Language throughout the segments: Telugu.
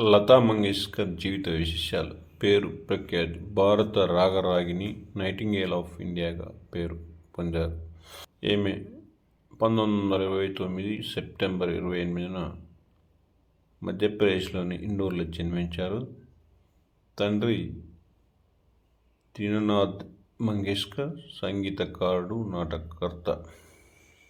లతా మంగేష్కర్ జీవిత విశేషాలు. పేరు ప్రఖ్యాతి. భారత రాగరాగిని నైటింగేల్ ఆఫ్ ఇండియాగా పేరు పొందారు. ఈమె పంతొమ్మిది వందల ఇరవై తొమ్మిది సెప్టెంబర్ ఇరవై ఎనిమిదిన మధ్యప్రదేశ్లోని ఇండోర్లో జన్మించారు. తండ్రి దీననాథ్ మంగేష్కర్ సంగీతకారుడు నాటకకర్త.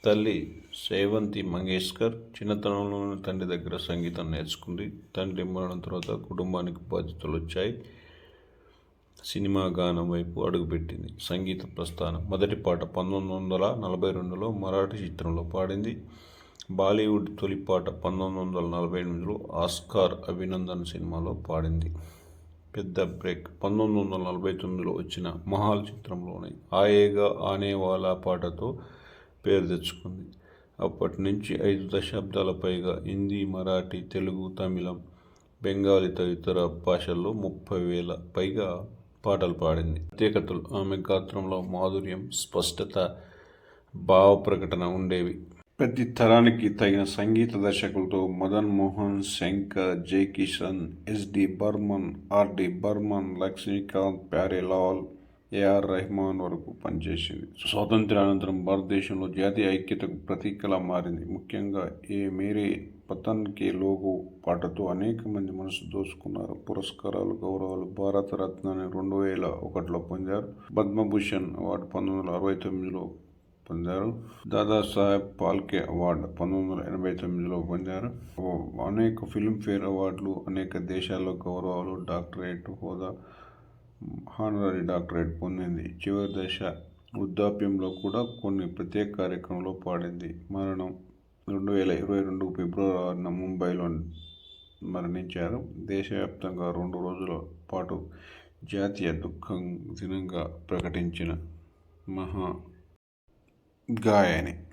తల్లి సేవంతి మంగేష్కర్ చిన్నతనంలోనే తండ్రి దగ్గర సంగీతం నేర్చుకుంది. తండ్రి మరణం తర్వాత కుటుంబానికి బాధ్యతలు వచ్చాయి. సినిమా గానం వైపు అడుగుపెట్టింది. సంగీత ప్రస్థానం మొదటి పాట పంతొమ్మిది వందల నలభై రెండులో మరాఠీ చిత్రంలో పాడింది. బాలీవుడ్ తొలి పాట పంతొమ్మిది వందల నలభై ఎనిమిదిలో ఆస్కార్ అభినందన్ సినిమాలో పాడింది. పెద్ద బ్రేక్ పంతొమ్మిది వందల నలభై తొమ్మిదిలో వచ్చిన మహాల్ చిత్రంలోని ఆయేగా ఆనేవాలా పాటతో పేరు తెచ్చుకుంది. అప్పటి నుంచి ఐదు దశాబ్దాల పైగా హిందీ మరాఠీ తెలుగు తమిళం బెంగాలీ తదితర భాషల్లో ముప్పై వేల పైగా పాటలు పాడింది. ప్రత్యేకతలు ఆమె గాత్రంలో మాధుర్యం స్పష్టత భావ ప్రకటన ఉండేవి. ప్రతి తరానికి తగిన సంగీత దర్శకులతో Madan Mohan Shankar Jai Kishan SD Burman RD Burman Laxmikant Pyarelal AR Rahman వరకు పనిచేసింది. స్వాతంత్ర్యానంతరం భారతదేశంలో జాతీయ ఐక్యతకు ప్రతీకలా మారింది. ముఖ్యంగా ఏ మేరే పతన్ కే లోగో పాటతో అనేక మంది మనసు దోసుకున్నారు పురస్కారాలు గౌరవాలు భారత రత్నాన్ని రెండు వేల ఒకటిలో పొందారు. పద్మభూషణ్ అవార్డు పంతొమ్మిది వందల అరవై తొమ్మిదిలో పొందారు. దాదాసాహెబ్ పాల్కే అవార్డు పంతొమ్మిది వందల ఎనభై తొమ్మిదిలో పొందారు. అనేక ఫిల్మ్ఫేర్ అవార్డులు అనేక దేశాల్లో గౌరవాలు డాక్టరేట్ హోదా హానరీ డాక్టరేట్ పొందింది. చివరి దశ వృద్ధాప్యంలో కూడా కొన్ని ప్రత్యేక కార్యక్రమంలో పాడింది. మరణం రెండు వేల ఇరవై రెండు ఫిబ్రవరి ఆరున ముంబైలో మరణించారు. దేశవ్యాప్తంగా రెండు రోజుల పాటు జాతీయ దుఃఖం దినంగా ప్రకటించిన మహా గాయని